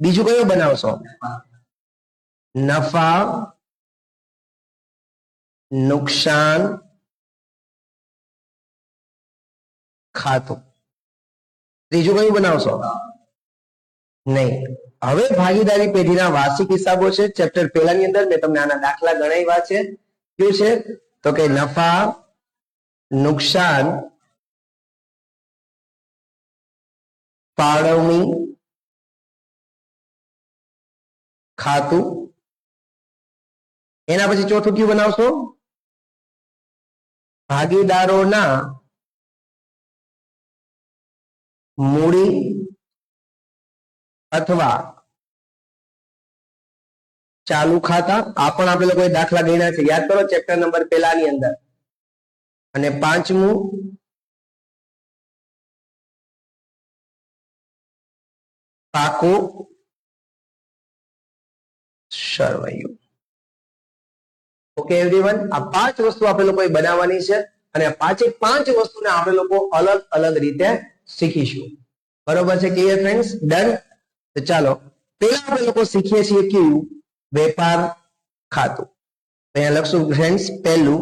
બીજું કયું બનાવશો? નફા, નુકસાન, ખાતું. ત્રીજું કયું બનાવશો? નહીં. હવે ભાગીદારી પેઢીના વાર્ષિક હિસાબો છે. ચેપ્ટર પહેલાની અંદર મેં તમને આના દાખલા ગણાવ્યા છે. કયું છે? તો કે નફા, નુકસાન, ફાળવણી ખાતું. એના પછી ચોથું કયું બનાવશો? ભાગીદારોના મૂડી અથવા ચાલુ ખાતા. આ પણ આપણે લોકોએ દાખલા ગણ્યા છે. યાદ કરો ચેપ્ટર નંબર પેલાની અંદર. અને પાંચમું પાકો. સરવૈયું ઓકે એવરીવન આ પાંચ વસ્તુ આપણે લોકોએ બનાવવાની છે અને પાંચે પાંચ વસ્તુને આપણે લોકો અલગ અલગ રીતે શીખીશું. બરોબર છે કે ફ્રેન્ડ્સ ડન ચાલો પેલા આપણે લોકો શીખીએ છીએ કયું? વેપાર ખાતું. અહીંયા લખશું ફ્રેન્ડ્સ પહેલું